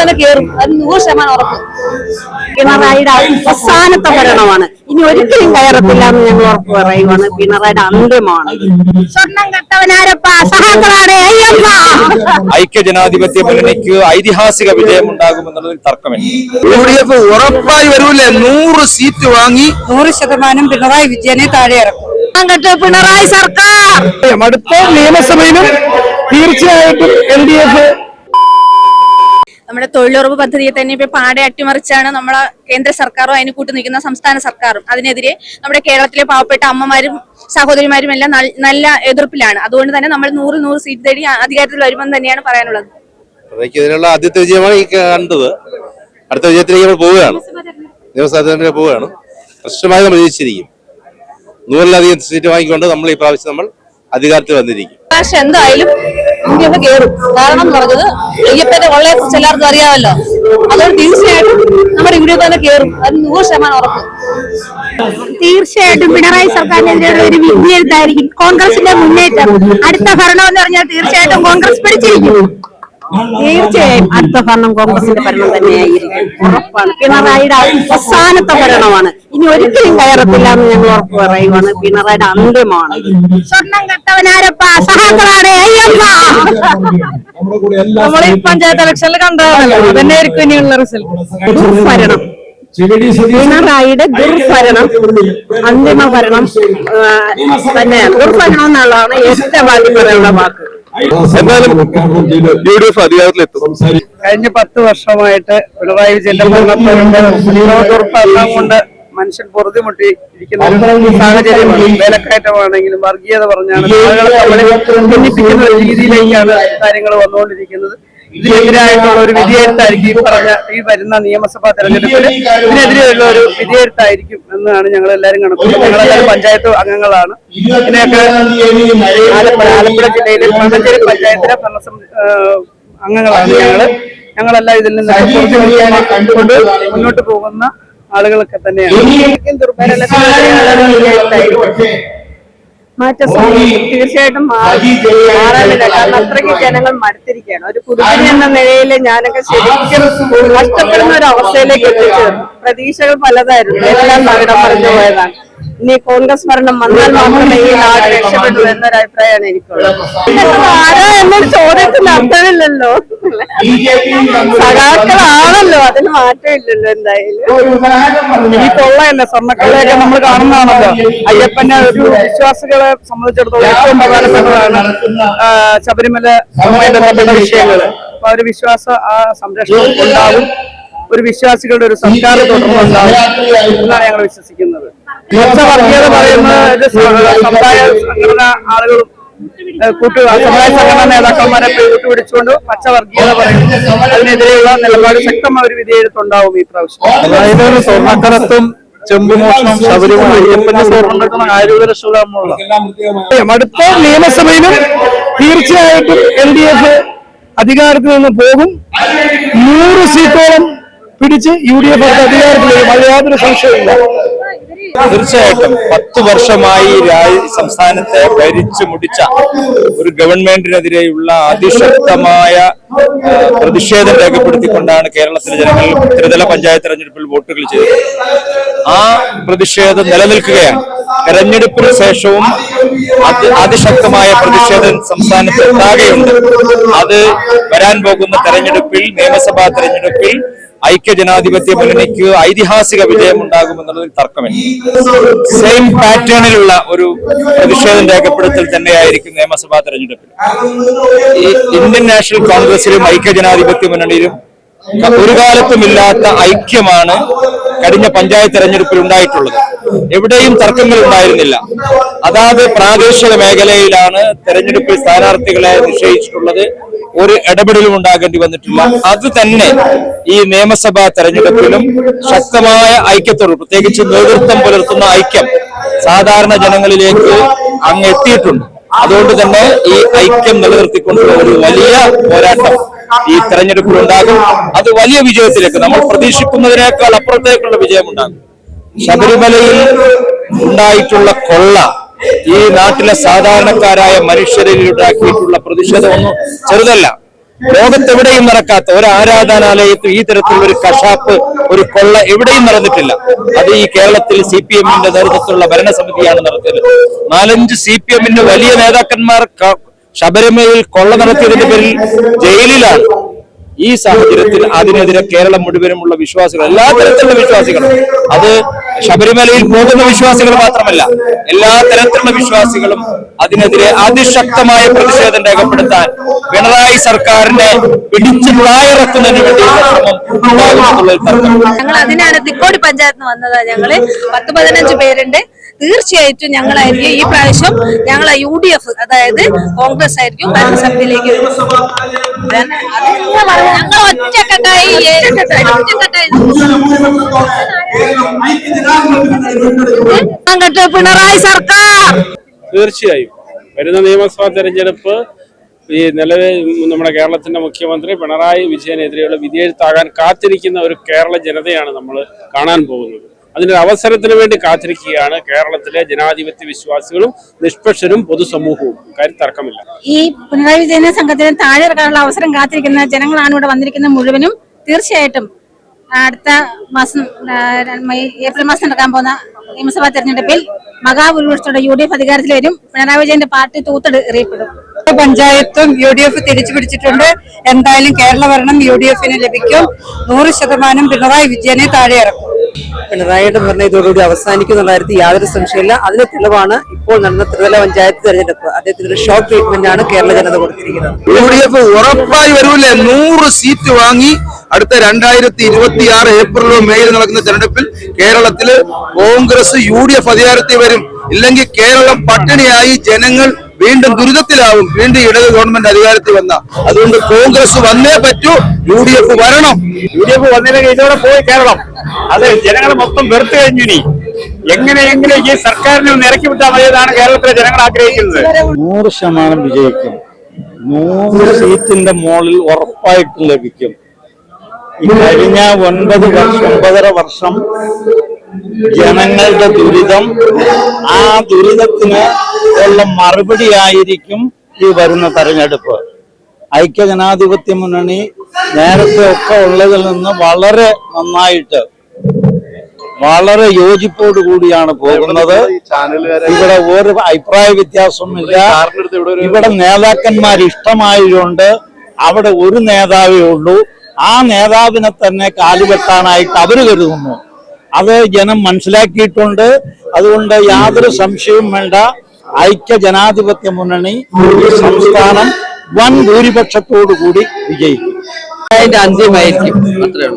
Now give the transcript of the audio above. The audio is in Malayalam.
തന്നെ കേറും. അത് നൂറ് ശതമാനം ഉറപ്പ്. പിണറായിയുടെ അവസാനത്തെ ഭരണമാണ്. ഇനി ഒരിക്കലും കയറത്തില്ല എന്ന് ഞങ്ങൾ ഉറപ്പ് പറയുവാണ്. പിണറായിയുടെ അന്ത്യമാണ് സ്വർണം കട്ടവനാരപ്പ സഹാക്കളാണ് അയ്യപ്പ. ഐക്യ ജനാധിപത്യ മുന്നണിക്ക് ഐതിഹാസിക വിജയം ഉണ്ടാകുമെന്നുള്ളതിൽ തർക്കമില്ല. യു ഡി എഫ് ഉറപ്പായി വരൂലേ? നൂറ് സീറ്റ് വാങ്ങി നൂറ് ശതമാനം പിണറായി വിജയനെ താഴെ ഇറക്കും. പിണറായി സർക്കാർ. അടുത്ത നിയമസഭയിലും തീർച്ചയായിട്ടും എൽ ഡി എഫ് നമ്മുടെ തൊഴിലുറപ്പ് പദ്ധതിയെ തന്നെ ഇപ്പൊ പാടെ അട്ടിമറിച്ചാണ് നമ്മളെ കേന്ദ്ര സർക്കാരും അതിന് കൂട്ടു നിൽക്കുന്ന സംസ്ഥാന സർക്കാരും. അതിനെതിരെ നമ്മുടെ കേരളത്തിലെ പാവപ്പെട്ട അമ്മമാരും സഹോദരിമാരും എല്ലാം നല്ല എതിർപ്പിലാണ്. അതുകൊണ്ട് തന്നെ നമ്മൾ നൂറ് നൂറ് സീറ്റ് തേടി അധികാരത്തിൽ വരുമെന്ന് തന്നെയാണ് പറയാനുള്ളത്. ഇതിനുള്ള ആദ്യത്തെ വിജയമാണ് ഈ കണ്ടത്. അടുത്ത വിജയത്തിലേക്ക് നമ്മൾ പോവുകയാണ്. നിയമസഭാ പോവുകയാണ്. പ്രശ്നമായി നമ്മൾ ജയിച്ചിരിക്കും നൂറിലധികം സീറ്റ് വാങ്ങിക്കൊണ്ട് നമ്മൾ ഈ പ്രാവശ്യം നമ്മൾ അധികാരത്തിൽ വന്നിരിക്കും. പക്ഷെ എന്തായാലും ഇന്ത്യയിൽ കയറും കാരണം എന്ന് പറഞ്ഞത് അയ്യപ്പന്റെ കൊള്ളയെ എല്ലാവർക്കും അറിയാമല്ലോ. അതുകൊണ്ട് തീർച്ചയായിട്ടും നമ്മുടെ ഇവിടെ തന്നെ കയറും അത് നൂറ് ശതമാനം ഉറപ്പ്. തീർച്ചയായിട്ടും പിണറായി സർക്കാരിനെതിരെയുള്ള ഒരു വിധിയെഴുത്തായിരിക്കും. കോൺഗ്രസിന്റെ മുന്നേറ്റം. അടുത്ത ഭരണം എന്ന് പറഞ്ഞാൽ തീർച്ചയായിട്ടും കോൺഗ്രസ് പിടിച്ചിരിക്കും. തീർച്ചയായും അടുത്ത ഭരണം കോൺഗ്രസിന്റെ ഭരണം തന്നെയായിരിക്കും. ഉറപ്പാണ്. പിണറായിയുടെ അവസാനത്തെ ഭരണമാണ്. ഇനി ഒരിക്കലും കയറത്തില്ല എന്ന് ഞങ്ങൾ ഉറപ്പ് പറയുവാണ്. പിണറായിയുടെ അന്ത്യമാണ് സ്വർണം കട്ടവനാരപ്പ? സഹാക്കളാണ് നമ്മൾ ഈ പഞ്ചായത്ത് ഇലക്ഷനിൽ കണ്ടതാണല്ലോ. അതന്നെ ആയിരിക്കും ഇനിയുള്ള റിസൾട്ട്. ഭരണം പിണറായിയുടെ ദുർഭരണം. അന്തിമ ഭരണം തന്നെ ദുർഭരണം എന്നുള്ളതാണ് ഏറ്റവും ആദ്യം പറയാനുള്ള വാക്ക്. എന്തായാലും യു ഡി എഫ് കഴിഞ്ഞ പത്ത് വർഷമായിട്ട് പിണറായി വിജയന്റെ ഭരണത്തിലുണ്ട്. കൊണ്ട് മനുഷ്യൻ പൊറുതിമുട്ടി ഇരിക്കുന്ന ഒരു സാഹചര്യമാണ്. വേലക്കയറ്റമാണെങ്കിലും വർഗീയത പറഞ്ഞാണ്. ആളുകളെ ഭിന്നിപ്പിക്കുന്ന രീതിയിലേക്കാണ് കാര്യങ്ങൾ വന്നുകൊണ്ടിരിക്കുന്നത്. ഇതിനെതിരായിട്ടുള്ള ഒരു വിധിയെഴുത്തായിരിക്കും ഈ പറഞ്ഞ ഈ വരുന്ന നിയമസഭാ തെരഞ്ഞെടുപ്പിൽ ഇതിനെതിരെയുള്ള ഒരു വിധിയെഴുത്തായിരിക്കും എന്നാണ് ഞങ്ങൾ എല്ലാവരും കണക്കുന്നത് ഞങ്ങളെല്ലാവരും പഞ്ചായത്ത് അംഗങ്ങളാണ്. ഇതിനെയൊക്കെ ആലപ്പുഴ ആലപ്പുഴ ജില്ലയിലെ മണ്ണഞ്ചേരി പഞ്ചായത്തിലെ ഭരണസമിതി അംഗങ്ങളാണ് ഞങ്ങൾ. ഞങ്ങളെല്ലാം ഇതിൽ നിന്ന് കണ്ടുകൊണ്ട് മുന്നോട്ട് പോകുന്ന ആളുകളൊക്കെ തന്നെയാണ്. സംഭവിക്കും. തീർച്ചയായിട്ടും മാറും. മാറാനില്ല കാരണം അത്രയ്ക്ക് ജനങ്ങൾ മടുത്തിരിക്കുകയാണ്. ഒരു കുടുംബം എന്ന നിലയിൽ ഞാനൊക്കെ ശരിക്കും കഷ്ടപ്പെടുന്ന ഒരു അവസ്ഥയിലേക്ക് എത്തിച്ചേർന്നു. പ്രതീക്ഷകൾ പലതായിരുന്നു. എല്ലാം തകിടം പറഞ്ഞു പോയതാണ്. ഇനി കോൺഗ്രസ് ഭരണം വന്നാൽ മാത്രമേ ഈ നാട് രക്ഷപ്പെടൂ എന്നൊരു അഭിപ്രായമാണ് എനിക്കുള്ളത്. ആരോ എന്നൊരു ചോദ്യത്തിന് അർത്ഥമില്ലല്ലോ. സഖാക്കളാണല്ലോ അതിന് മാറ്റമില്ലല്ലോ എന്തായാലും. ഈ കൊള്ളയല്ല സ്വർണക്കൊള്ളയൊക്കെ നമ്മൾ കാണുന്നതാണല്ലോ. അയ്യപ്പന്റെ ഒരു വിശ്വാസികളെ സംബന്ധിച്ചിടത്തോളം ഏറ്റവും പ്രധാനപ്പെട്ടതാണ് ശബരിമല ബന്ധപ്പെട്ട വിഷയങ്ങൾ അപ്പൊ ആ ഒരു വിശ്വാസ ആ സംരക്ഷണം ഉണ്ടാവും ഒരു വിശ്വാസികളുടെ ഒരു തുടർന്നുണ്ടാവും എന്നാണ് ഞങ്ങൾ വിശ്വസിക്കുന്നത് പച്ച വർഗീയത പറയുന്നത് ഒരു സ- സമുദായ സംഘടന ആളുകളും കൂട്ടു സമുദായ സംഘടനാ നേതാക്കന്മാരെ കൂട്ടുപിടിച്ചുകൊണ്ട് പച്ച വർഗീയത പറയുന്നു അതിനെതിരെയുള്ള നിലപാട് ശക്തമായ ഒരു വിധിയെഴുത്തുണ്ടാവും ഈ പ്രാവശ്യം അതായത് സ്വർണക്കടത്തും ചെമ്പുമോഷണം ശബരിമല അയ്യപ്പന്റെ സ്വർണം രക്ഷപ്പെടാമുള്ള അടുത്ത നിയമസഭയിലും തീർച്ചയായിട്ടും എൽ ഡി എഫ് അധികാരത്തിൽ നിന്ന് പോകും നൂറ് സീറ്റോളം പിടിച്ച് യു ഡി എഫ് അധികാരത്തിലേക്ക് യാതൊരു സംശയമില്ല തീർച്ചയായിട്ടും പത്ത് വർഷമായി സംസ്ഥാനത്തെ ഭരിച്ചു മുടിച്ച ഒരു ഗവൺമെന്റിനെതിരെയുള്ള അതിശക്തമായ പ്രതിഷേധം രേഖപ്പെടുത്തിക്കൊണ്ടാണ് കേരളത്തിലെ ജനങ്ങൾ ത്രിതല പഞ്ചായത്ത് തെരഞ്ഞെടുപ്പിൽ വോട്ടുകൾ ചെയ്തത്. ആ പ്രതിഷേധം നിലനിൽക്കുകയാണ്. തെരഞ്ഞെടുപ്പിന് ശേഷവും അതി അതിശക്തമായ പ്രതിഷേധം സംസ്ഥാനത്ത് ഉണ്ടാകുകയുണ്ട്. അത് വരാൻ പോകുന്ന തെരഞ്ഞെടുപ്പിൽ നിയമസഭാ തെരഞ്ഞെടുപ്പിൽ ഐക്യ ജനാധിപത്യ മുന്നണിക്ക് ഐതിഹാസിക വിജയം ഉണ്ടാകുമെന്നുള്ളതിൽ തർക്കമില്ല സെയിം പാറ്റേണിലുള്ള ഒരു പ്രതിഷേധം രേഖപ്പെടുത്തൽ തന്നെയായിരിക്കും നിയമസഭാ തെരഞ്ഞെടുപ്പിൽ. ഇന്ത്യൻ നാഷണൽ കോൺഗ്രസിലും ഐക്യ ജനാധിപത്യ മുന്നണിയിലും ഒരു കാലത്തുമില്ലാത്ത ഐക്യമാണ് കഴിഞ്ഞ പഞ്ചായത്ത് തെരഞ്ഞെടുപ്പിൽ ഉണ്ടായിട്ടുള്ളത്. എവിടെയും തർക്കങ്ങൾ ഉണ്ടായിരുന്നില്ല. അതാത് പ്രാദേശിക മേഖലയിലാണ് തെരഞ്ഞെടുപ്പിൽ സ്ഥാനാർത്ഥികളെ നിശ്ചയിച്ചിട്ടുള്ളത്. ഒരു ഇടപെടലും ഉണ്ടാകേണ്ടി വന്നിട്ടില്ല. അത് തന്നെ ഈ നിയമസഭാ തെരഞ്ഞെടുപ്പിലും ശക്തമായ ഐക്യത്തോട് പ്രത്യേകിച്ച് നേതൃത്വം പുലർത്തുന്ന ഐക്യം സാധാരണ ജനങ്ങളിലേക്ക് അങ്ങ് എത്തിയിട്ടുണ്ട്. അതുകൊണ്ട് തന്നെ ഈ ഐക്യം നിലനിർത്തിക്കൊണ്ടുള്ള ഒരു വലിയ പോരാട്ടം ഈ തെരഞ്ഞെടുപ്പിൽ ഉണ്ടാകും. അത് വലിയ വിജയത്തിലേക്ക് നമ്മൾ പ്രതീക്ഷിക്കുന്നതിനേക്കാൾ അപ്പുറത്തേക്കുള്ള വിജയം ഉണ്ടാകും. ശബരിമലയിൽ ഉണ്ടായിട്ടുള്ള കൊള്ള ഈ നാട്ടിലെ സാധാരണക്കാരായ മനുഷ്യരിൽ ഉണ്ടാക്കിയിട്ടുള്ള പ്രതിഷേധമൊന്നും ചെറുതല്ല. ലോകത്തെവിടെയും നടക്കാത്ത ഒരു ആരാധനാലയത്തിൽ ഈ തരത്തിലുള്ള ഒരു കശാപ്പ് ഒരു കൊള്ള എവിടെയും നടന്നിട്ടില്ല. അത് ഈ കേരളത്തിൽ സി പി എമ്മിന്റെ നേതൃത്വത്തിലുള്ള ഭരണസമിതിയാണ് നടത്തിയത്. നാലഞ്ച് സി പി എമ്മിന്റെ വലിയ നേതാക്കന്മാർ ശബരിമലയിൽ കൊള്ള നടത്തിയതിന്റെ പേരിൽ ജയിലിലാണ്. ഈ സാഹചര്യത്തിൽ അതിനെതിരെ കേരളം മുഴുവനുമുള്ള വിശ്വാസികൾ എല്ലാ തരത്തിലുള്ള വിശ്വാസികളും അത് ശബരിമലയിൽ പോകുന്ന വിശ്വാസികൾ മാത്രമല്ല എല്ലാ തരത്തിലുള്ള വിശ്വാസികളും അതിനെതിരെ അതിശക്തമായ പ്രതിഷേധം രേഖപ്പെടുത്താൻ പിണറായി സർക്കാരിനെ പിടിച്ചു തായിറക്കുന്നതിന് വേണ്ടിയുള്ള ശ്രമം ഉണ്ടാകുമെന്നുള്ളതിൽ ഞങ്ങൾ അതിനാണ് തിക്കോടി പഞ്ചായത്ത് വന്നതാ ഞങ്ങൾ. പത്ത് പതിനഞ്ച് പേരുണ്ട്. തീർച്ചയായിട്ടും ഞങ്ങളായിരിക്കും ഈ പ്രാവശ്യം ഞങ്ങൾ യു ഡി എഫ് അതായത് കോൺഗ്രസ് ആയിരിക്കും ഭരണസമിതിയിലേക്ക് വരും. ഞങ്ങൾ ഒറ്റക്കെട്ടായി പിണറായി സർക്കാർ തീർച്ചയായും വരുന്ന നിയമസഭാ തെരഞ്ഞെടുപ്പ് ഈ നിലവിൽ നമ്മുടെ കേരളത്തിന്റെ മുഖ്യമന്ത്രി പിണറായി വിജയനെതിരെയുള്ള വിധിയെഴുത്താകാൻ കാത്തിരിക്കുന്ന ഒരു കേരള ജനതയാണ് നമ്മൾ കാണാൻ പോകുന്നത് അതിന്റെ അവസരത്തിന് വേണ്ടി കാത്തിരിക്കുകയാണ് കേരളത്തിലെ ജനാധിപത്യ വിശ്വാസികളും നിഷ്പക്ഷരും പൊതുസമൂഹവും. കാര്യം തർക്കമില്ല. ഈ പിണറായി വിജയന സംഘത്തിന് താഴെ ഇറക്കാനുള്ള അവസരം കാത്തിരിക്കുന്ന ജനങ്ങളാണ് ഇവിടെ വന്നിരിക്കുന്ന മുഴുവനും. തീർച്ചയായിട്ടും അടുത്ത മാസം ഏപ്രിൽ മാസം നടക്കാൻ പോകുന്ന നിയമസഭാ തെരഞ്ഞെടുപ്പിൽ മഹാഭൂരിപക്ഷത്തോടെ യു ഡി എഫ് അധികാരത്തിൽ വരും. പിണറായി വിജയന്റെ പാർട്ടി തൂത്തട് എറിയപ്പെടും. പഞ്ചായത്തും യു ഡി എഫ് തിരിച്ചു പിടിച്ചിട്ടുണ്ട്. എന്തായാലും കേരള ഭരണം യു ഡി എഫിന് ലഭിക്കും. നൂറ് ശതമാനം പിണറായി വിജയനെ താഴെ ഇറക്കും. പിണറായിയുടെ ഭരണം ഇതോടുകൂടി അവസാനിക്കുന്ന കാര്യത്തിൽ യാതൊരു സംശയമില്ല അതിന് തെളിവാണ് ഇപ്പോൾ നടന്ന ത്രിതല പഞ്ചായത്ത് തെരഞ്ഞെടുപ്പ്. അദ്ദേഹത്തിന് ഷോർട്ട് ഷോക്ക് ട്രീറ്റ്മെന്റ് ആണ് കേരള ജനത കൊടുത്തിരിക്കുന്നത്. യു ഡി എഫ് ഉറപ്പായി നൂറ് സീറ്റ് വാങ്ങി അടുത്ത രണ്ടായിരത്തി ഇരുപത്തി ആറ് ഏപ്രിലോ മേയിൽ നടക്കുന്ന തെരഞ്ഞെടുപ്പിൽ കേരളത്തിൽ കോൺഗ്രസ് യു ഡി എഫ് അധികാരത്തിൽ വരും. ഇല്ലെങ്കിൽ കേരളം പട്ടിണിയായി ജനങ്ങൾ വീണ്ടും ദുരിതത്തിലാവും. വീണ്ടും ഇടത് ഗവൺമെന്റ് അധികാരത്തിൽ വന്ന. അതുകൊണ്ട് കോൺഗ്രസ് വന്നേ പറ്റൂ. യു ഡി എഫ് വരണം. യു ഡി എഫ് വന്നില്ലെങ്കിൽ ഇതോടെ പോയി കേരളം. അത് ജനങ്ങൾ മൊത്തം വെറുത്തു കഴിഞ്ഞു ഇനി. എങ്ങനെയെങ്കിലും ഈ സർക്കാരിനെ ഒന്ന് ഇറക്കി വിട്ടാൽ മതിയതാണ് കേരളത്തിലെ ജനങ്ങൾ ആഗ്രഹിക്കുന്നത്? നൂറ് ശതമാനം വിജയിക്കും. നൂറ് സീറ്റിന്റെ മോളിൽ ഉറപ്പായിട്ടും ലഭിക്കും. കഴിഞ്ഞ ഒൻപത് വർഷം ഒമ്പതര വർഷം ജനങ്ങളുടെ ദുരിതം ആ ദുരിതത്തിന് ഉള്ള മറുപടിയായിരിക്കും ഈ വരുന്ന തെരഞ്ഞെടുപ്പ്. ഐക്യ ജനാധിപത്യ മുന്നണി നേരത്തെ ഒക്കെ ഉള്ളതിൽ നിന്ന് വളരെ നന്നായിട്ട് വളരെ യോജിപ്പോട് കൂടിയാണ് പോകുന്നത്. ഇവിടെ ഒരു അഭിപ്രായ വ്യത്യാസമില്ല ഇവിടെ നേതാക്കന്മാർ ഇഷ്ടമായതുകൊണ്ട് അവിടെ ഒരു നേതാവേ ഉള്ളൂ. ആ നേതാവിനെ തന്നെ കാലുകെട്ടാനായിട്ട് അവർ കരുതുന്നു. അത് ജനം മനസ്സിലാക്കിയിട്ടുണ്ട്. അതുകൊണ്ട് യാതൊരു സംശയവും വേണ്ട. ഐക്യ ജനാധിപത്യ മുന്നണി ഈ സംസ്ഥാനം വൻ ഭൂരിപക്ഷത്തോടു കൂടി വിജയിക്കും. అండ్ అంజీ మహిళకి మాత్రమే